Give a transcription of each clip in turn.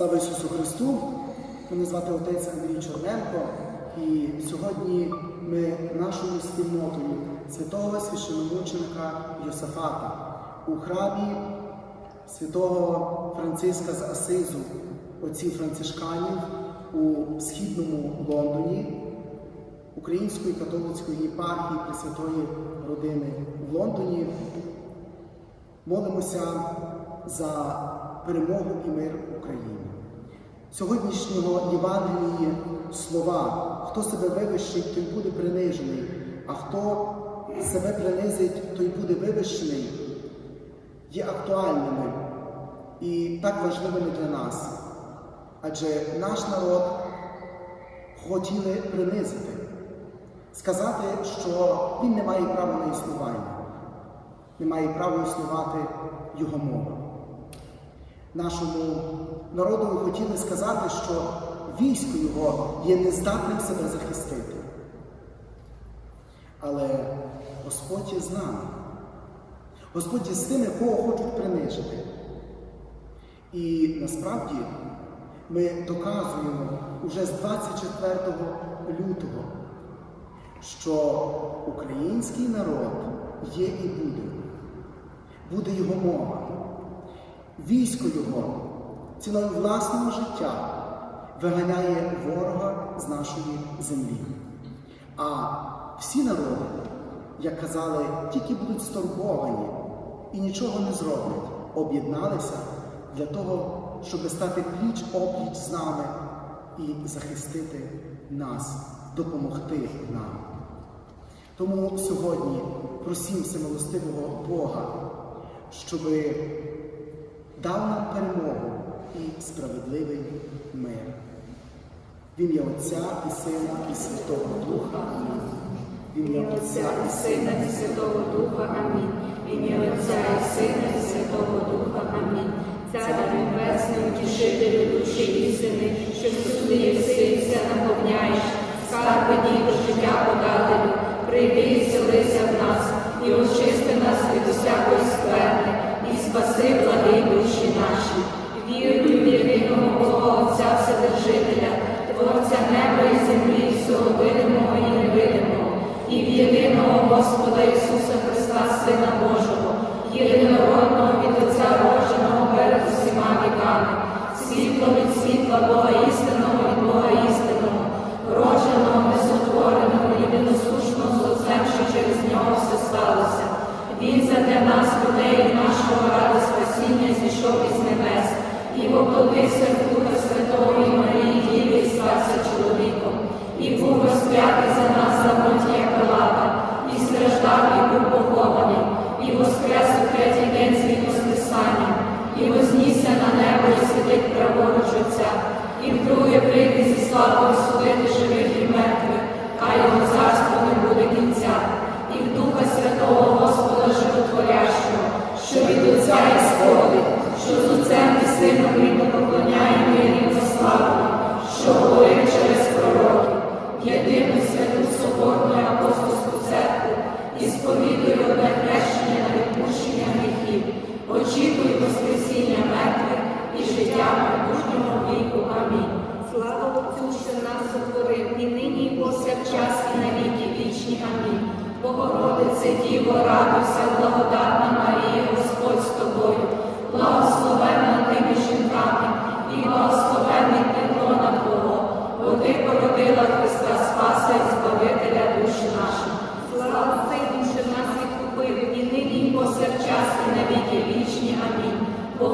Слава Ісусу Христу! Мене звати отець Андрій Чорненко, і сьогодні ми нашою спільнотою святого священомученика Йосафата у храмі святого Франциска з Асизу, отців францишканів у східному Лондоні, Української католицької єпархії Пресвятої родини в Лондоні. Молимося за перемогу і мир Україні. Сьогоднішнього Євангелії слова, хто себе вивищить, той буде принижений, а хто себе принизить, той буде вивищений, є актуальними і так важливими для нас. Адже наш народ хотіли принизити, сказати, що він не має права на існування, не має права існувати його мова. Нашому народу хотіли сказати, що військо його є нездатним себе захистити. Але Господь є з нами. Господь є з тими, кого хочуть принижити. І насправді ми доказуємо уже з 24 лютого, що український народ є і буде. Буде його мова. Військо його ціною власного життя виганяє ворога з нашої землі. А всі народи, як казали, тільки будуть стурбовані і нічого не зроблять, об'єдналися для того, щоб стати пліч опліч з нами і захистити нас, допомогти нам. Тому сьогодні просім всемилостивого Бога, щоби дав нам перемогу і справедливий мир. В ім'я Отця і Сина, і Святого Духа. В ім'я Отця і Сина. І Святого Духа. Амінь. В ім'я Отця і Сина і Святого Духа. Амінь. Царю Небесний, утішителю душі істини, що всюди і все наповняєш, скарби діду життя подателю, прийди і селися в нас, і очисти нас від усякої скверни, і спаси благи душі наші. Вірую в єдиного Отця Вседержителя, Творця неба і землі, всього видимого і невидимого, і в єдиного Господа Ісуса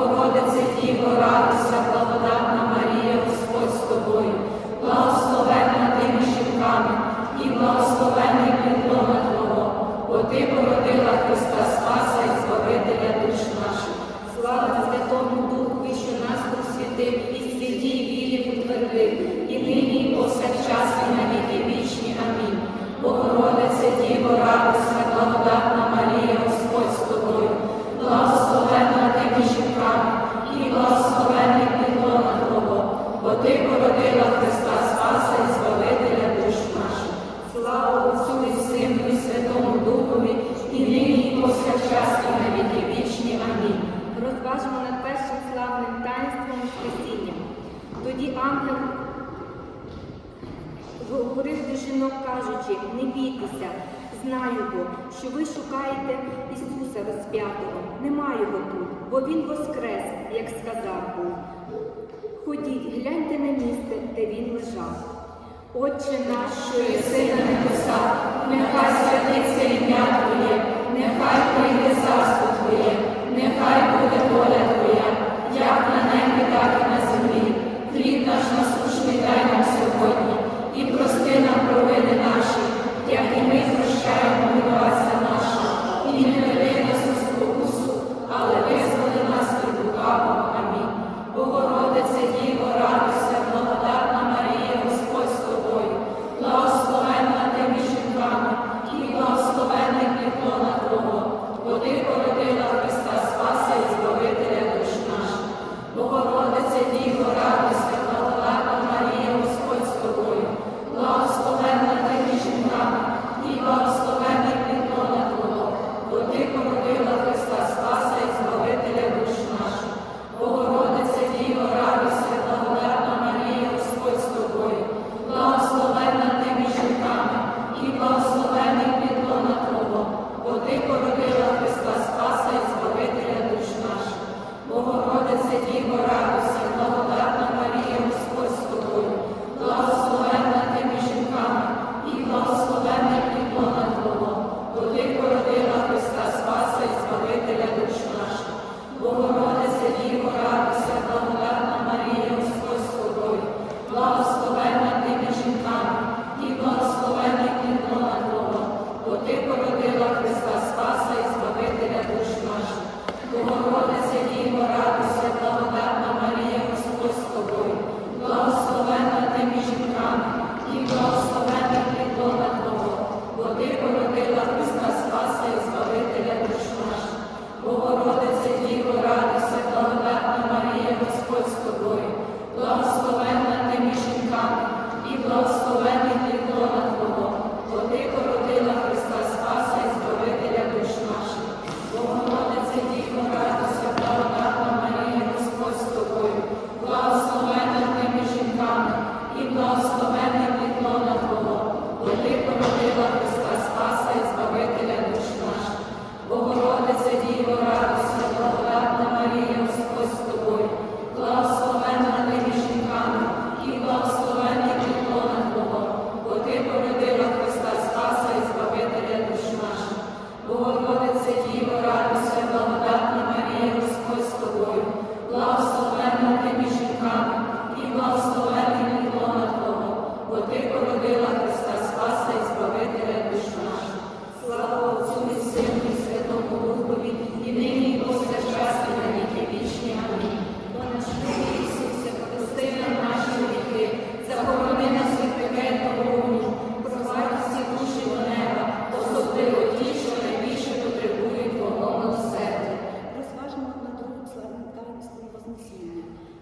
Богородице, Діво, радуйся, благодатна Марія, Господь з тобою, благословенна тими жінками, і благословенний підлона Твого, бо Ти породила Христа Спаса і Збавителя душ наших. Слава Святому Духу, що нас просвітив, і святі вірі утвердив, і нині, і повсякчас, і на віки вічні. Амінь. Богородице, Діво, радуйся, благодатна говорив до жінок, кажучи, не бійтеся, знаю бо, що ви шукаєте Ісуса розп'ятого. Немає його тут, бо Він воскрес, як сказав був. Ходіть, гляньте на місце, де він лежав. Отче наш, що єси на небесах, нехай святиться ім'я Твоє, нехай прийде царство Твоє, нехай буде воля Твоя, як на небі, так і на землі. Хліб наш насушний дай нам сьогодні. Amen.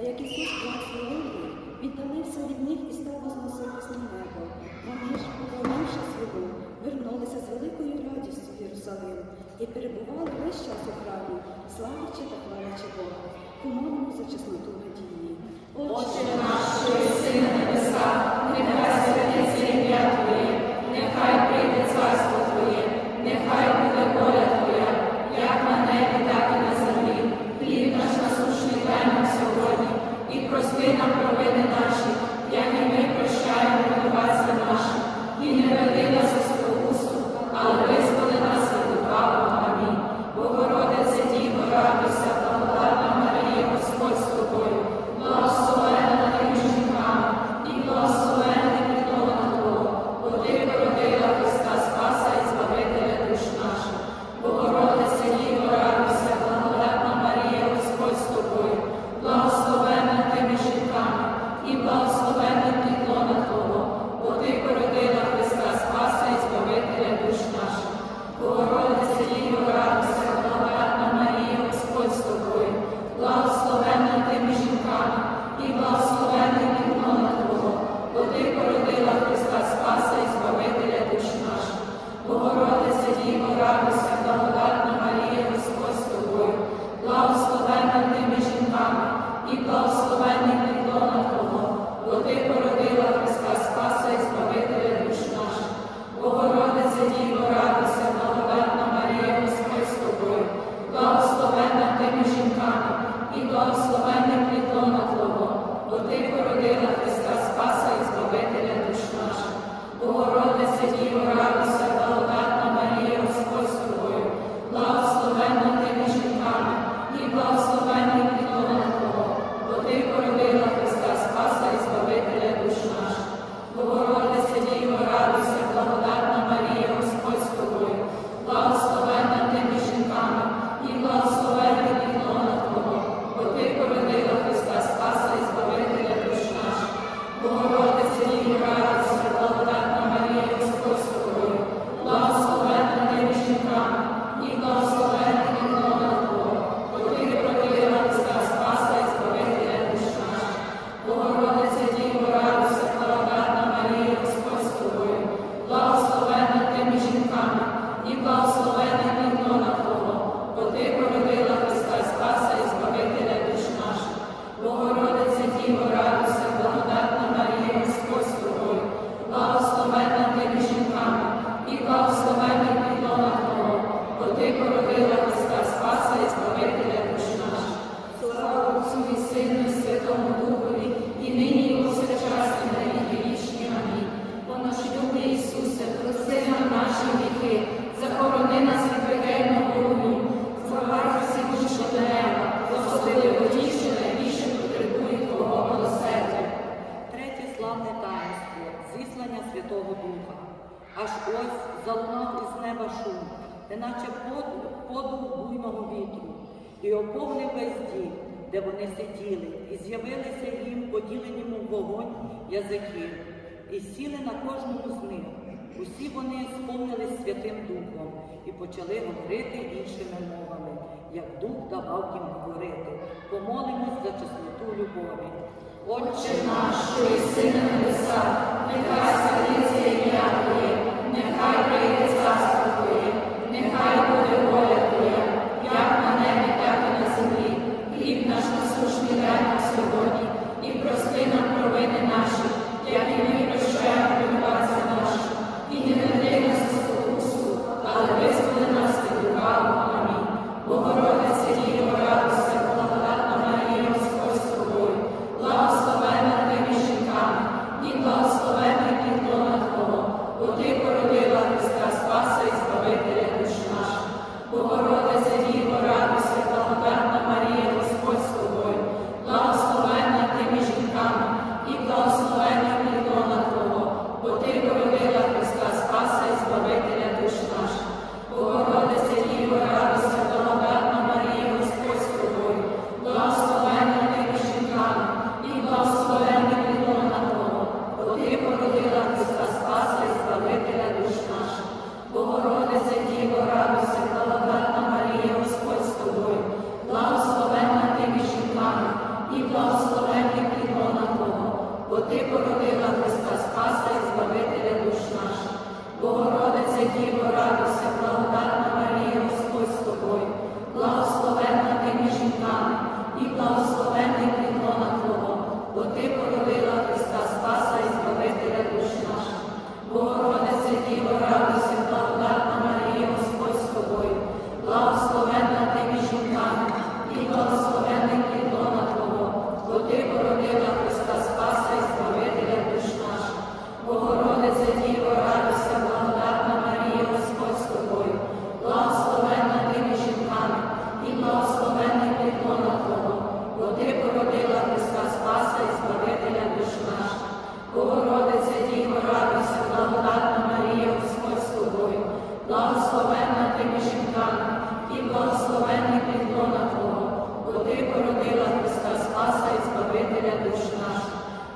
А як Ісус благословив їх, віддалився від них і став возноситись на небо. Вони ж, повернувши свого, вернулися з великою радістю в Єрусалим і перебували весь час у храмі, славячи та хвалячи Бога, умовному за чесноту надії. Отче наш, що єси на небесах, нехай святиться ім'я і оповнив весь дім, де вони сиділи, і з'явилися їм поділені мов вогонь язики, і сіли на кожному з них. Усі вони сповнились Святим Духом і почали говорити іншими мовами, як Дух давав їм говорити. Помолимось за чесноту любові. Отче наш, що єси на небесах, нехай святиться ім'я Твоє, нехай прийде царство Твоє, нехай буде воля.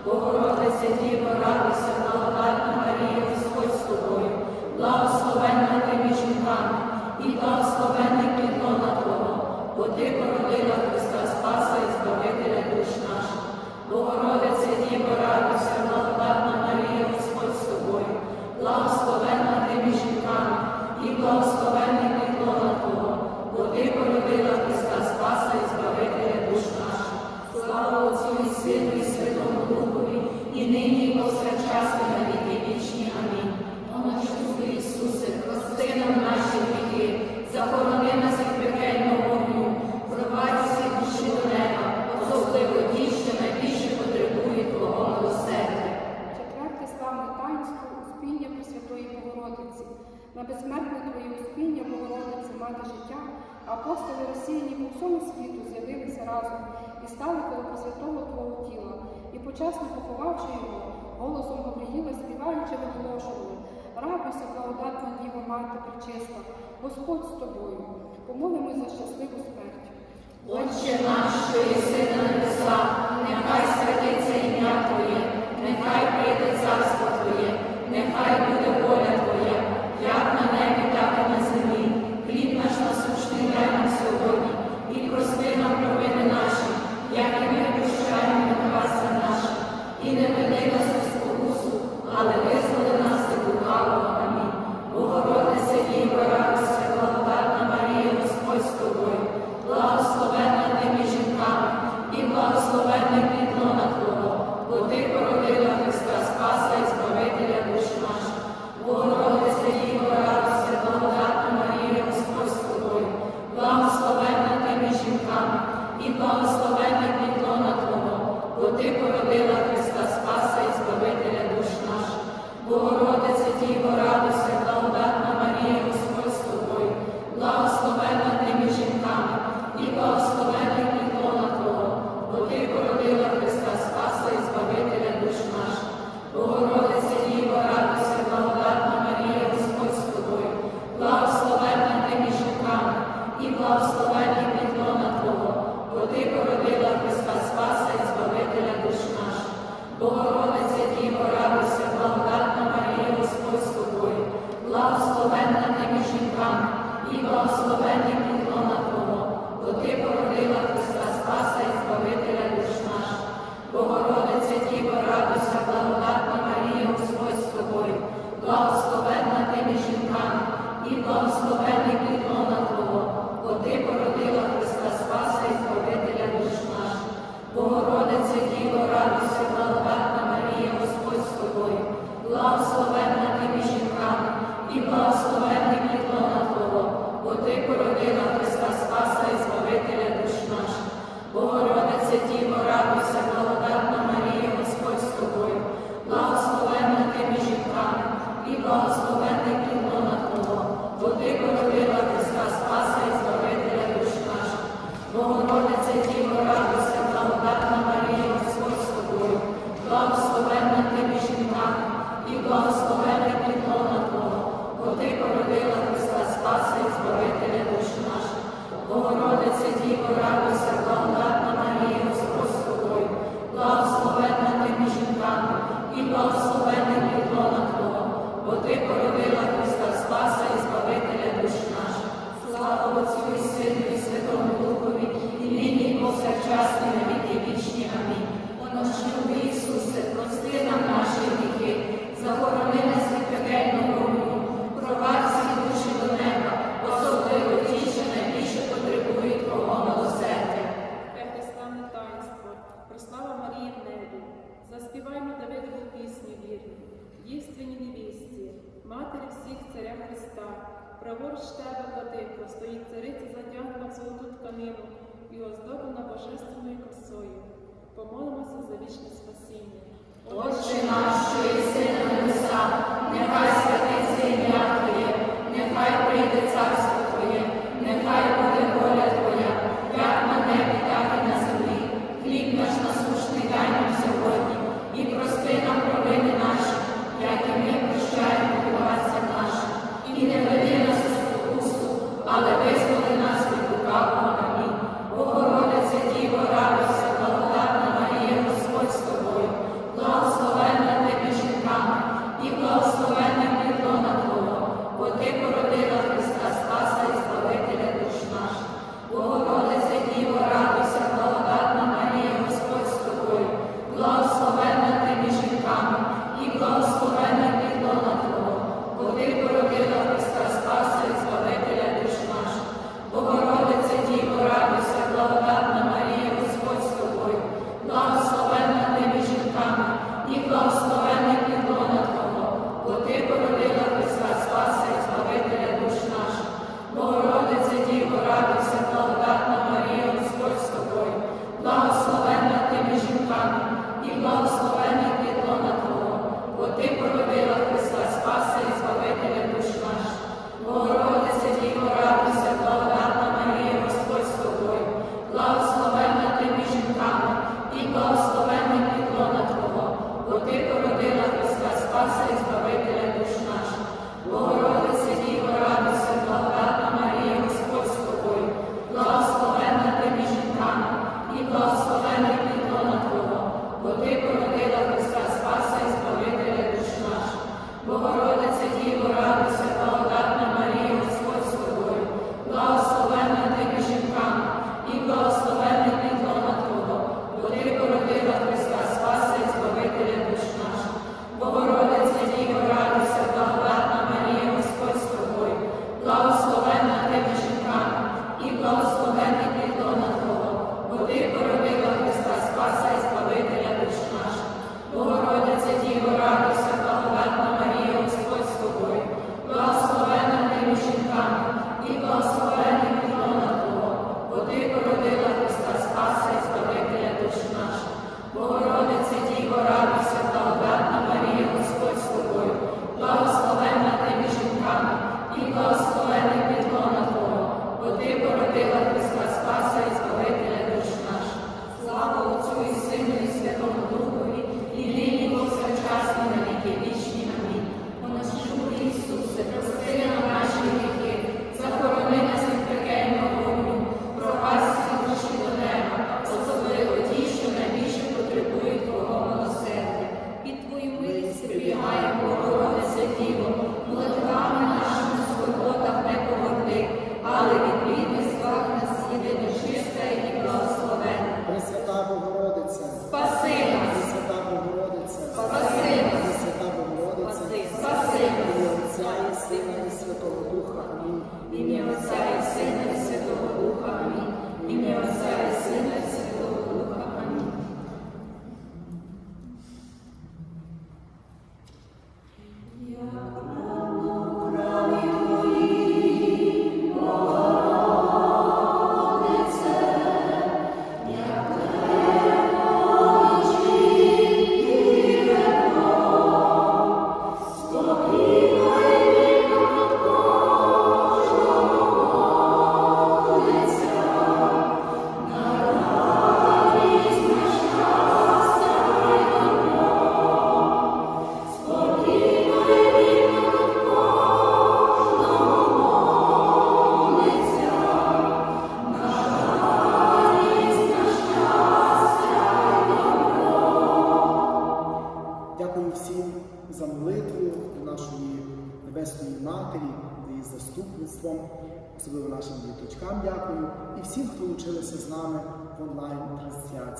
Богородиця Діво, радуйся, благодатна Марія, Господь з тобою, благословенна ти між жінками і благословенна на Твого, бо ти породила Христа. Пресвятої Богородиці, на безсмертну Твоє успіння, Богородиці, мати життя, апостоли розсіяні по всьому світу з'явилися разом і стали коло Пресвятого Твого тіла, і почесно поховавши його, голосом Гавриїла, співаючи, виголошували, радуйся, благодатна Діва, мати причиста, Господь з тобою, помолимо за щасливу смерть. Отче наш, що єси на небесах, нехай святиться ім'я Твоє, нехай прийде царство Твоє. Levai o золоту тканину і оздоблена божественною красою. Помолимося за вічне спасіння. Отче наш, що єси на небесах, нехай святиться ім'я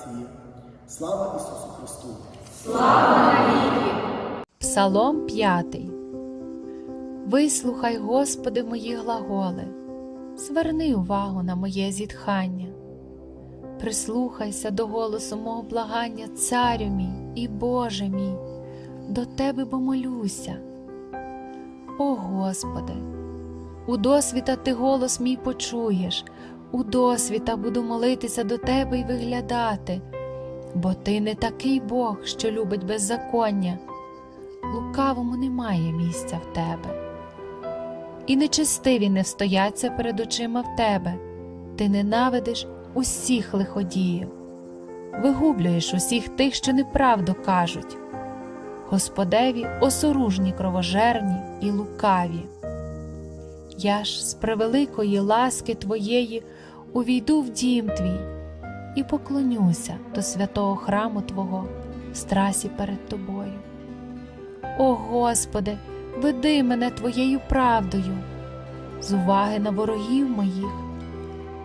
онлайн-трансляції. Слава Ісусу Христу! Псалом 5. Вислухай, Господи, мої глаголи, зверни увагу на моє зітхання. Прислухайся до голосу мого благання, Царю мій і Боже мій, до Тебе бо молюся. О Господи, у досвіта Ти голос мій почуєш, у досвіта буду молитися до Тебе і виглядати, бо Ти не такий Бог, що любить беззаконня лукавому немає місця в тебе. І нечестиві не встояться перед очима в тебе, ти ненавидиш усіх лиходіїв, вигублюєш усіх тих, що неправду кажуть. Господеві осоружні кровожерні і лукаві. Я ж з превеликої ласки Твоєї увійду в дім твій і поклонюся до святого храму Твого в страсі перед Тобою. О Господи, веди мене Твоєю правдою, з уваги на ворогів моїх,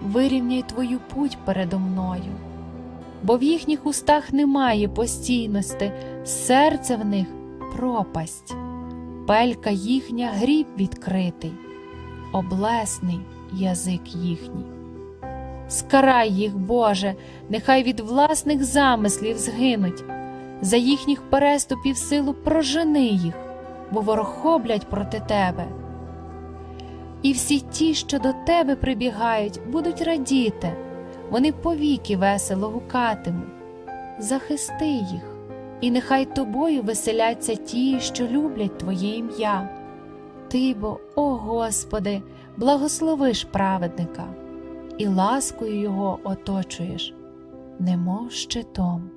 вирівняй Твою путь передо мною, бо в їхніх устах немає постійності, серце в них пропасть, пелька їхня гріб відкритий, облесний язик їхній. Скарай їх, Боже, нехай від власних замислів згинуть за їхніх переступів силу прожени їх, бо ворохоблять проти тебе. І всі ті, що до тебе прибігають, будуть радіти, вони повіки весело гукатимуть. Захисти їх, і нехай тобою веселяться ті, що люблять Твоє ім'я. Ти бо, о Господи, благословиш праведника, і ласкою його оточуєш, немов щитом.